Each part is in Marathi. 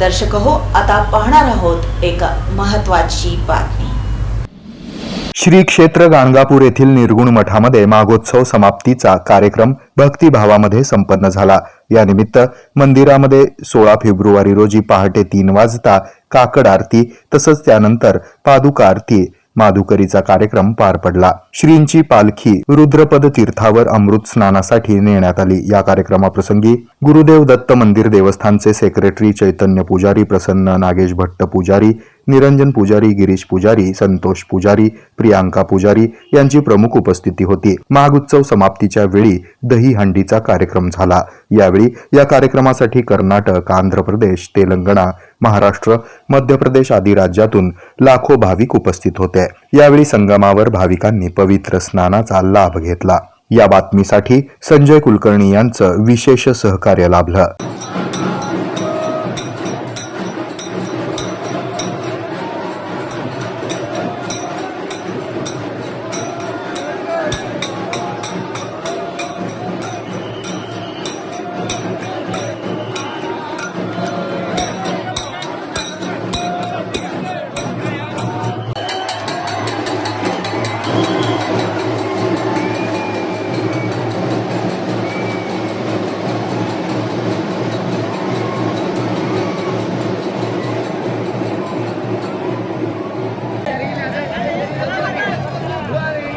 दर्शक हो आता पाहणार आहोत एक महत्वाची बातमी. श्री क्षेत्र गाणगापूर येथील निर्गुण मठामध्ये माघोत्सव समाप्तीचा कार्यक्रम भक्तिभावामध्ये संपन्न झाला. यानिमित्त मंदिरामध्ये सोळा फेब्रुवारी रोजी पहाटे तीन वाजता काकड आरती तसंच त्यानंतर पादुका आरती माधुकरीचा कार्यक्रम पार पडला. श्रींची पालखी रुद्रपद तीर्थावर अमृत स्नानासाठी नेण्यात आली. या कार्यक्रमाप्रसंगी गुरुदेव दत्त मंदिर देवस्थानचे सेक्रेटरी चैतन्य पुजारी प्रसन्न नागेश भट्ट पुजारी निरंजन पुजारी गिरीश पुजारी संतोष पुजारी प्रियांका पुजारी यांची प्रमुख उपस्थिती होती. माघ समाप्तीच्या वेळी दही हंडीचा कार्यक्रम झाला. यावेळी या कार्यक्रमासाठी कर्नाटक आंध्र प्रदेश तेलंगणा महाराष्ट्र मध्य प्रदेश आदी राज्यातून लाखो भाविक उपस्थित होते. यावेळी संगमावर भाविकांनी पवित्र स्नानाचा लाभ घेतला. या बातमीसाठी संजय कुलकर्णी यांचं विशेष सहकार्य लाभलं.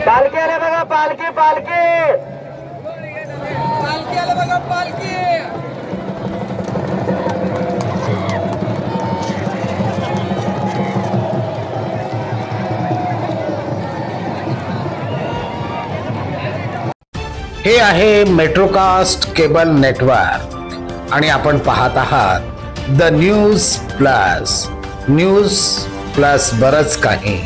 पालखी आले बघा पालखी पालखी. पालखी आलं बघा पालखी. हे आहे मेट्रोकास्ट केबल नेटवर्क आणि आपण पाहत आहात the news plus news plus बरच काही.